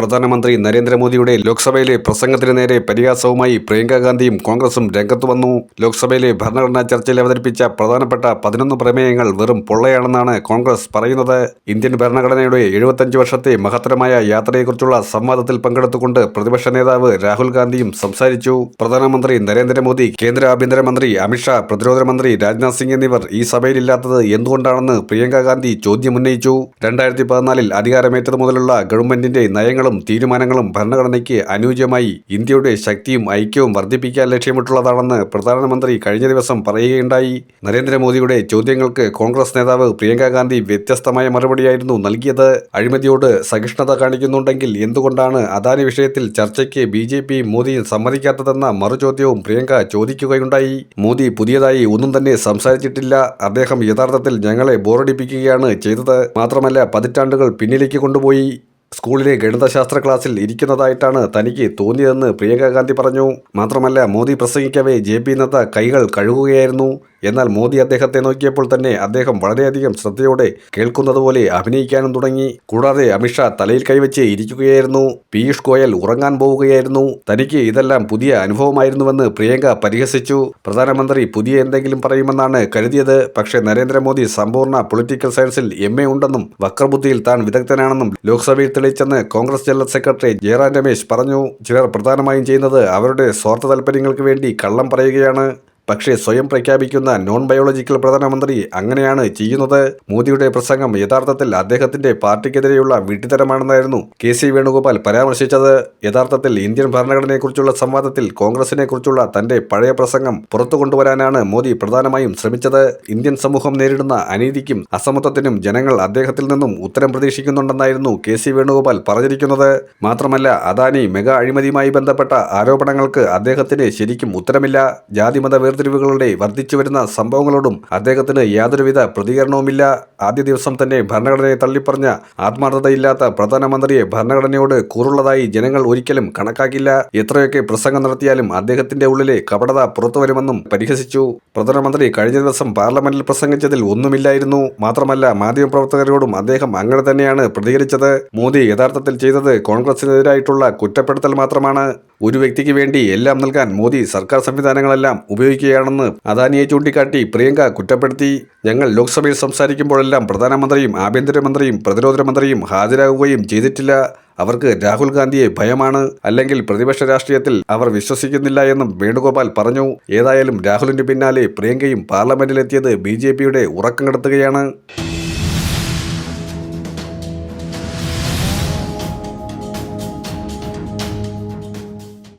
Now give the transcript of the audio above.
പ്രധാനമന്ത്രി നരേന്ദ്രമോദിയുടെ ലോക്സഭയിലെ പ്രസംഗത്തിന് നേരെ പരിഹാസവുമായി പ്രിയങ്ക ഗാന്ധിയും കോൺഗ്രസും രംഗത്തു വന്നു. ലോക്സഭയിലെ ഭരണഘടനാ ചർച്ചയിൽ അവതരിപ്പിച്ച പ്രധാനപ്പെട്ട പതിനൊന്ന് പ്രമേയങ്ങൾ വെറും പൊള്ളയാണെന്നാണ് കോൺഗ്രസ് പറയുന്നത്. ഇന്ത്യൻ ഭരണഘടനയുടെ എഴുപത്തഞ്ച് വർഷത്തെ മഹത്തരമായ യാത്രയെക്കുറിച്ചുള്ള സംവാദത്തിൽ പങ്കെടുത്തുകൊണ്ട് പ്രതിപക്ഷ നേതാവ് രാഹുൽ ഗാന്ധിയും സംസാരിച്ചു. പ്രധാനമന്ത്രി നരേന്ദ്രമോദി കേന്ദ്ര ആഭ്യന്തരമന്ത്രി അമിത്ഷാ പ്രതിരോധ മന്ത്രി രാജ്നാഥ് സിംഗ് എന്നിവർ ഈ സഭയിലില്ലാത്തത് എന്തുകൊണ്ടാണെന്ന് പ്രിയങ്ക ഗാന്ധി ചോദ്യമുന്നയിച്ചു. രണ്ടായിരത്തി പതിനാലിൽ അധികാരമേറ്റതു മുതലുള്ള ഗവൺമെന്റിന്റെ നയങ്ങളും തീരുമാനങ്ങളും ഭരണഘടനയ്ക്ക് അനുയോജ്യമായി ഇന്ത്യയുടെ ശക്തിയും ഐക്യവും വർദ്ധിപ്പിക്കാൻ ലക്ഷ്യമിട്ടുള്ളതാണെന്ന് പ്രധാനമന്ത്രി കഴിഞ്ഞ ദിവസം പറയുകയുണ്ടായി. നരേന്ദ്രമോദിയുടെ ചോദ്യങ്ങൾക്ക് കോൺഗ്രസ് നേതാവ് പ്രിയങ്ക ഗാന്ധി വ്യത്യസ്തമായ മറുപടിയായിരുന്നു നൽകിയത്. അഴിമതിയോട് സഹിഷ്ണുത കാണിക്കുന്നുണ്ടെങ്കിൽ എന്തുകൊണ്ടാണ് അദാനി വിഷയത്തിൽ ചർച്ചയ്ക്ക് ബി ജെ പി മോദിയും സമ്മതിക്കാത്തതെന്ന മറുചോദ്യവും പ്രിയങ്ക ചോദിക്കുകയുണ്ടായി. മോദി പുതിയതായി ഒന്നും തന്നെ സംസാരിച്ചിട്ടില്ല. അദ്ദേഹം യഥാർത്ഥത്തിൽ ഞങ്ങളെ ബോറടിപ്പിക്കുകയാണ് ചെയ്തത്. മാത്രമല്ല പതിറ്റാണ്ടുകൾ പിന്നിലേക്ക് കൊണ്ടുപോയി. സ്കൂളിലെ ഗണിതശാസ്ത്ര ക്ലാസ്സിൽ ഇരിക്കുന്നതായിട്ടാണ് തനിക്ക് തോന്നിയതെന്ന് പ്രിയങ്ക ഗാന്ധി പറഞ്ഞു. മാത്രമല്ല മോദി പ്രസംഗിക്കവേ ജെ പി നദ്ദ കൈകൾ കഴുകുകയായിരുന്നു. എന്നാൽ മോദി അദ്ദേഹത്തെ നോക്കിയപ്പോൾ തന്നെ അദ്ദേഹം വളരെയധികം ശ്രദ്ധയോടെ കേൾക്കുന്നതുപോലെ അഭിനയിക്കാനും തുടങ്ങി. കൂടാതെ അമിത്ഷാ തലയിൽ കൈവച്ച് ഇരിക്കുകയായിരുന്നു. പീയൂഷ് ഗോയൽ ഉറങ്ങാൻ പോവുകയായിരുന്നു. തനിക്ക് ഇതെല്ലാം പുതിയ അനുഭവമായിരുന്നുവെന്ന് പ്രിയങ്ക പരിഹസിച്ചു. പ്രധാനമന്ത്രി പുതിയ എന്തെങ്കിലും പറയുമെന്നാണ് കരുതിയത്. പക്ഷേ നരേന്ദ്രമോദി സമ്പൂർണ പൊളിറ്റിക്കൽ സയൻസിൽ എം എ ഉണ്ടെന്നും വക്രബുദ്ധിയിൽ താൻ വിദഗ്ധനാണെന്നും ലോക്സഭയിൽ തെളിയിച്ചെന്ന് Congress general secretary Jairam Ramesh പറഞ്ഞു. ചിലർ പ്രധാനമായും ചെയ്യുന്നത് അവരുടെ സ്വാർത്ഥ താൽപ്പര്യങ്ങൾക്ക് വേണ്ടി കള്ളം പറയുകയാണ്. പക്ഷേ സ്വയം പ്രഖ്യാപിക്കുന്ന നോൺ ബയോളജിക്കൽ പ്രധാനമന്ത്രി അങ്ങനെയാണ് ചെയ്യുന്നത്. മോദിയുടെ പ്രസംഗം യഥാർത്ഥത്തിൽ അദ്ദേഹത്തിന്റെ പാർട്ടിക്കെതിരെയുള്ള വിട്ടിത്തരമാണെന്നായിരുന്നു കെ സി വേണുഗോപാൽ പരാമർശിച്ചത്. യഥാർത്ഥത്തിൽ ഇന്ത്യൻ ഭരണഘടനയെക്കുറിച്ചുള്ള സംവാദത്തിൽ കോൺഗ്രസിനെ കുറിച്ചുള്ള തന്റെ പഴയ പ്രസംഗം പുറത്തു കൊണ്ടുവരാനാണ് മോദി പ്രധാനമായും ശ്രമിച്ചത്. ഇന്ത്യൻ സമൂഹം നേരിടുന്ന അനീതിക്കും അസമത്വത്തിനും ജനങ്ങൾ അദ്ദേഹത്തിൽ നിന്നും ഉത്തരം പ്രതീക്ഷിക്കുന്നുണ്ടെന്നായിരുന്നു കെ സി വേണുഗോപാൽ പറഞ്ഞിരിക്കുന്നത്. മാത്രമല്ല അദാനി മെഗാ അഴിമതിയുമായി ബന്ധപ്പെട്ട ആരോപണങ്ങൾക്ക് അദ്ദേഹത്തിന് ശരിക്കും ഉത്തരമില്ല. ജാതിമത വേർതിരിവുകളുടെ വർദ്ധിച്ചുവരുന്ന സംഭവങ്ങളോടും അദ്ദേഹത്തിന് യാതൊരുവിധ പ്രതികരണവുമില്ല. ആദ്യ ദിവസം തന്നെ ഭരണഘടനയെ തള്ളിപ്പറഞ്ഞ ആത്മാർത്ഥതയില്ലാത്ത പ്രധാനമന്ത്രിയെ ഭരണഘടനയോട് കൂറുള്ളതായി ജനങ്ങൾ ഒരിക്കലും കണക്കാക്കില്ല. എത്രയൊക്കെ പ്രസംഗം നടത്തിയാലും അദ്ദേഹത്തിന്റെ ഉള്ളിലെ കപടത പുറത്തുവരുമെന്നും പരിഹസിച്ചു. പ്രധാനമന്ത്രി കഴിഞ്ഞ ദിവസം പാർലമെന്റിൽ പ്രസംഗിച്ചതിൽ ഒന്നുമില്ലായിരുന്നു. മാത്രമല്ല മാധ്യമപ്രവർത്തകരോടും അദ്ദേഹം അങ്ങനെ തന്നെയാണ് പ്രതികരിച്ചത്. മോദി യഥാർത്ഥത്തിൽ ചെയ്തത് കോൺഗ്രസിനെതിരായിട്ടുള്ള കുറ്റപ്പെടുത്തൽ മാത്രമാണ്. ഒരു വ്യക്തിക്ക് വേണ്ടി എല്ലാം നൽകാൻ മോദി സർക്കാർ സംവിധാനങ്ങളെല്ലാം ഉപയോഗിക്കുകയാണെന്ന് അദാനിയെ ചൂണ്ടിക്കാട്ടി പ്രിയങ്ക കുറ്റപ്പെടുത്തി. ഞങ്ങൾ ലോക്സഭയിൽ സംസാരിക്കുമ്പോഴെല്ലാം പ്രധാനമന്ത്രിയും ആഭ്യന്തരമന്ത്രിയും പ്രതിരോധ മന്ത്രിയും ഹാജരാകുകയും ചെയ്തിട്ടില്ല. അവർക്ക് രാഹുൽ ഗാന്ധിയെ ഭയമാണ്. അല്ലെങ്കിൽ പ്രതിപക്ഷ രാഷ്ട്രീയത്തിൽ അവർ വിശ്വസിക്കുന്നില്ല എന്നും വേണുഗോപാൽ പറഞ്ഞു. ഏതായാലും രാഹുലിന്റെ പിന്നാലെ പ്രിയങ്കയും പാർലമെന്റിലെത്തിയത് ബി ജെ പിയുടെ ഉറക്കം കെടുത്തുകയാണ്.